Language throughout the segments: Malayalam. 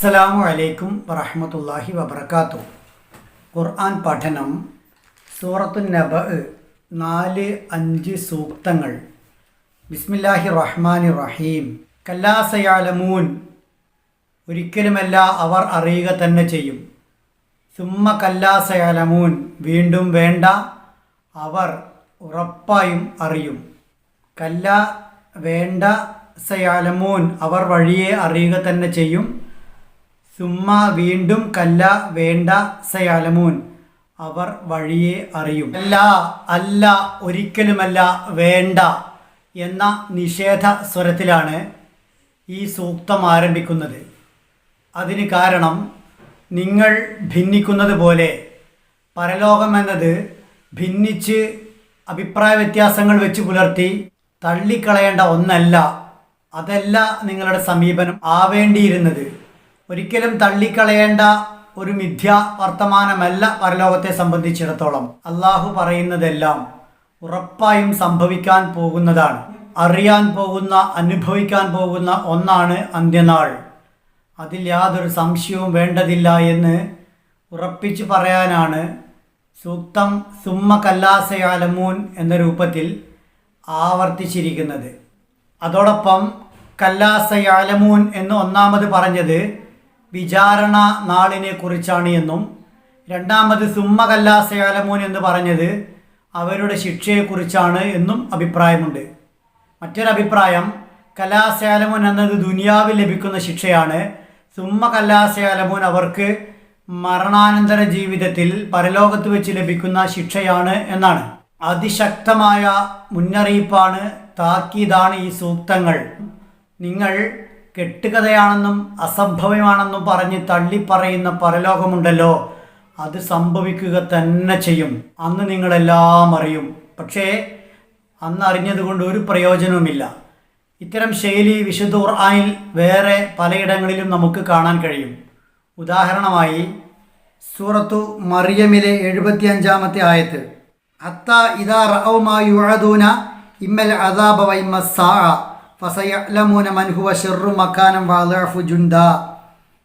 അസ്സലാമു അലൈക്കും വറഹമത്തല്ലാഹി വബർക്കാത്തു ഖുർആൻ പഠനം സൂറത്തു നബ നാല് അഞ്ച് സൂക്തങ്ങൾ. ബിസ്മില്ലാഹി റഹ്മാൻ റഹീം. കല്ലാസയാലമൂൻ ഒരിക്കലുമല്ല അവർ അറിയുക തന്നെ ചെയ്യും. സുമ്മ കല്ലാസയാലമൂൻ വീണ്ടും വേണ്ട അവർ ഉറപ്പായും അറിയും. കല്ല വേണ്ട സയാലമൂൻ. അവർ വഴിയെ അറിയുക തന്നെ ചെയ്യും. സുമ്മ വീണ്ടും കല്ല വേണ്ട സയാലമൂൻ അവർ വഴിയെ അറിയും. അല്ല അല്ല ഒരിക്കലുമല്ല വേണ്ട എന്ന നിഷേധ സ്വരത്തിലാണ് ഈ സൂക്തം ആരംഭിക്കുന്നത്. അതിന് കാരണം നിങ്ങൾ ഭിന്നിക്കുന്നത് പോലെ. പരലോകം എന്നത് ഭിന്നിച്ച് അഭിപ്രായ വ്യത്യാസങ്ങൾ വെച്ച് പുലർത്തി തള്ളിക്കളയേണ്ട ഒന്നല്ല. അതല്ല നിങ്ങളുടെ സമീപനം ആവേണ്ടിയിരുന്നത്. ഒരിക്കലും തള്ളിക്കളയേണ്ട ഒരു മിഥ്യ വർത്തമാനമല്ല പരലോകത്തെ സംബന്ധിച്ചിടത്തോളം. അള്ളാഹു പറയുന്നതെല്ലാം ഉറപ്പായും സംഭവിക്കാൻ പോകുന്നതാണ്. അറിയാൻ പോകുന്ന അനുഭവിക്കാൻ പോകുന്ന ഒന്നാണ് അന്ത്യനാൾ. അതിൽ യാതൊരു സംശയവും വേണ്ടതില്ല എന്ന് ഉറപ്പിച്ചു പറയാനാണ് സൂക്തം സുമ്മ കല്ലാസയാലമൂൻ എന്ന രൂപത്തിൽ ആവർത്തിച്ചിരിക്കുന്നത്. അതോടൊപ്പം കല്ലാസയാലമൂൻ എന്ന് ഒന്നാമത് പറഞ്ഞത് വിചാരണ നാളിനെ കുറിച്ചാണ് എന്നും രണ്ടാമത് സുമ്മകല്ല സേലമോൻ എന്ന് പറഞ്ഞത് അവരുടെ ശിക്ഷയെക്കുറിച്ചാണ് എന്നും അഭിപ്രായമുണ്ട്. മറ്റൊരഭിപ്രായം കലാസേലമോൻ എന്നത് ദുനിയാവിൽ ലഭിക്കുന്ന ശിക്ഷയാണ്. സുമ്മ കലാസേലമോൻ അവർക്ക് മരണാനന്തര ജീവിതത്തിൽ പരലോകത്ത് വെച്ച് ലഭിക്കുന്ന ശിക്ഷയാണ് എന്നാണ്. അതിശക്തമായ മുന്നറിയിപ്പാണ് താക്കീതാണ് ഈ സൂക്തങ്ങൾ. നിങ്ങൾ കെട്ടുകഥയാണെന്നും അസംഭവമാണെന്നും പറഞ്ഞ് തള്ളിപ്പറയുന്ന പരലോകമുണ്ടല്ലോ. അത് സംഭവിക്കുക തന്നെ ചെയ്യും. അന്ന് നിങ്ങളെല്ലാം അറിയും. പക്ഷേ അന്ന് അറിഞ്ഞതുകൊണ്ട് ഒരു പ്രയോജനവുമില്ല. ഇത്തരം ശൈലി വിശുദ്ധ ഖുർആനിൽ വേറെ പലയിടങ്ങളിലും നമുക്ക് കാണാൻ കഴിയും. ഉദാഹരണമായി സൂറത്തു മറിയമിലെ എഴുപത്തിയഞ്ചാമത്തെ ആയത്ത് ഹത്ത ഇതാ യുഅദൂന ഇമ്മൽ അദാബ വൈമ സാ ഫസയലമൂന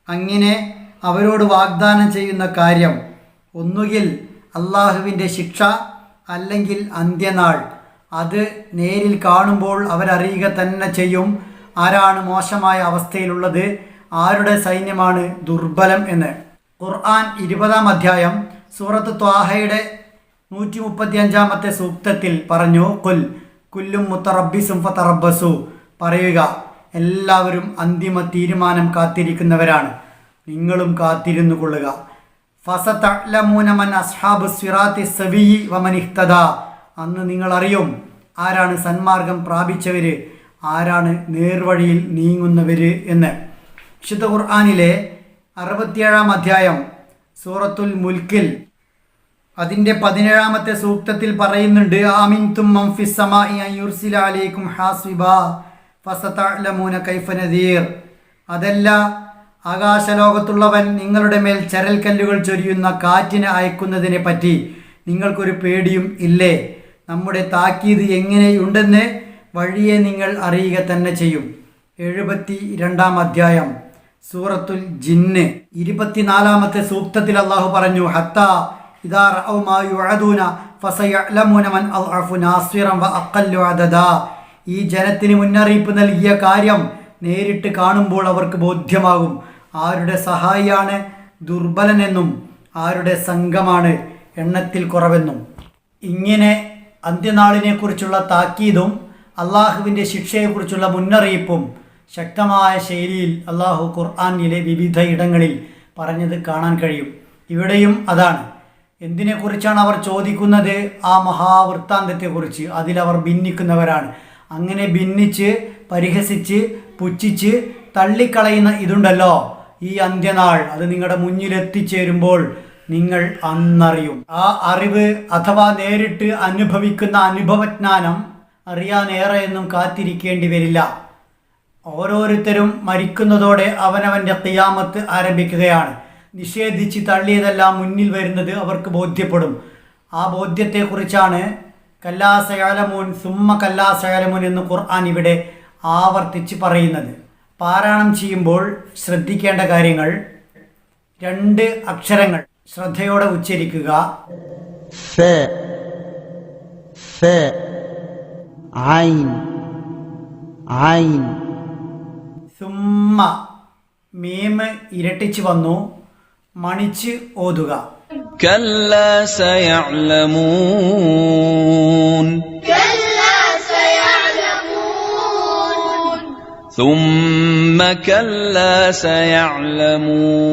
അങ്ങനെ അവരോട് വാഗ്ദാനം ചെയ്യുന്ന കാര്യം ഒന്നുകിൽ അള്ളാഹുവിന്റെ ശിക്ഷ അല്ലെങ്കിൽ അന്ത്യനാൾ. അത് നേരിൽ കാണുമ്പോൾ അവരറിയുക തന്നെ ചെയ്യും. ആരാണ് മോശമായ അവസ്ഥയിലുള്ളത്? ആരുടെ സൈന്യമാണ് ദുർബലം എന്ന്. ഖുർആൻ ഇരുപതാം അധ്യായം സൂറത്ത് ത്വാഹയുടെ നൂറ്റി മുപ്പത്തി അഞ്ചാമത്തെ സൂക്തത്തിൽ പറഞ്ഞു കുൽ കുല്ലും മുത്തറബിസും ഫത്തറബസു പറയുക. എല്ലാവരും അന്തിമ തീരുമാനം കാത്തിരിക്കുന്നവരാണ്. നിങ്ങളും കാത്തിരുന്നു കൊള്ളുക. ഫസത്തലമൂനമൻ അസ്ഹാബ് സിറാത്തി സവിയി വമനിഹ്തദ അന്ന് നിങ്ങൾ അറിയും ആരാണ് സന്മാർഗം പ്രാപിച്ചവർ ആരാണ് നേർവഴിയിൽ നീങ്ങുന്നവർ എന്ന്. വിശുദ്ധ ഖുർആാനിലെ അറുപത്തിയേഴാം അധ്യായം സൂറത്തുൽ മുൽക്കിൽ അതിന്റെ പതിനേഴാമത്തെ സൂക്തത്തിൽ പറയുന്നുണ്ട് ആമിൻ തും ഫസതലമൂന കൈഫ നദീർ. അതല്ല ആകാശലോകത്തുള്ളവൻ നിങ്ങളുടെ മേൽ ചരൽക്കല്ലുകൾ ചൊരിയുന്ന കാറ്റിനെ അയക്കുന്നതിനെ പറ്റി നിങ്ങൾക്കൊരു പേടിയും ഇല്ലേ? നമ്മുടെ താക്കീത് എങ്ങനെയുണ്ടെന്ന് വഴിയെ നിങ്ങൾ അറിയുക തന്നെ ചെയ്യും. എഴുപത്തി രണ്ടാം അധ്യായം. സൂറത്തുൽ ജിന്ന്. ഇരുപത്തിനാലാമത്തെ സൂക്തത്തിൽ അള്ളാഹു പറഞ്ഞു ഹത്ത ഇതാ റഔമായുഅദൂന ഫസയഅലമൂന മൻ അൽഅഫു നാസിറൻ വ അഖല്ലു അദദ. ഈ ജനത്തിന് മുന്നറിയിപ്പ് നൽകിയ കാര്യം നേരിട്ട് കാണുമ്പോൾ അവർക്ക് ബോധ്യമാകും. ആരുടെ സഹായിയാണ് ദുർബലനെന്നും ആരുടെ സംഘമാണ് എണ്ണത്തിൽ കുറവെന്നും. ഇങ്ങനെ അന്ത്യനാളിനെക്കുറിച്ചുള്ള താക്കീതും അള്ളാഹുവിന്റെ ശിക്ഷയെക്കുറിച്ചുള്ള മുന്നറിയിപ്പും ശക്തമായ ശൈലിയിൽ അള്ളാഹു ഖുർആാനിലെ വിവിധ ഇടങ്ങളിൽ പറഞ്ഞത് കാണാൻ കഴിയും. ഇവിടെയും അതാണ്. എന്തിനെക്കുറിച്ചാണ് അവർ ചോദിക്കുന്നത്? ആ മഹാവൃത്താന്തത്തെക്കുറിച്ച്. അതിലവർ ഭിന്നിക്കുന്നവരാണ്. അങ്ങനെ ഭിന്നിച്ച് പരിഹസിച്ച് പുച്ഛിച്ച് തള്ളിക്കളയുന്ന ഇതുണ്ടല്ലോ ഈ അന്ത്യനാൾ. അത് നിങ്ങളുടെ മുന്നിലെത്തിച്ചേരുമ്പോൾ നിങ്ങൾ അന്നറിയും. ആ അറിവ് അഥവാ നേരിട്ട് അനുഭവിക്കുന്ന അനുഭവജ്ഞാനം അറിയാനേറെയൊന്നും കാത്തിരിക്കേണ്ടി വരില്ല. ഓരോരുത്തരും മരിക്കുന്നതോടെ അവനവന്റെ തിയാമത്ത് ആരംഭിക്കുകയാണ്. നിഷേധിച്ച് തള്ളിയതെല്ലാം മുന്നിൽ വരുന്നത് അവർക്ക് ബോധ്യപ്പെടും. ആ ബോധ്യത്തെക്കുറിച്ചാണ് കല്ലാസയാലമോൻ സുമ്മ കല്ലാസയാലമോൻ എന്ന് ഖുർആൻ ഇവിടെ ആവർത്തിച്ച് പറയുന്നത്. പാരായണം ചെയ്യുമ്പോൾ ശ്രദ്ധിക്കേണ്ട കാര്യങ്ങൾ രണ്ട് അക്ഷരങ്ങൾ. ശ്രദ്ധയോടെ ഉച്ചരിക്കുക. സുമ്മ മീമ് ഇരട്ടിച്ചു വന്നു. മണിച്ച് ഓതുക. كلا سيعلمون كلا سيعلمون ثم كلا سيعلمون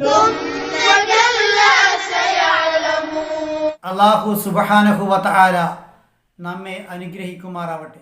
ثم كلا سيعلمون അള്ളാഹു സുബഹാനഹു വതആല നമ്മെ അനുഗ്രഹിക്കുമാറാവട്ടെ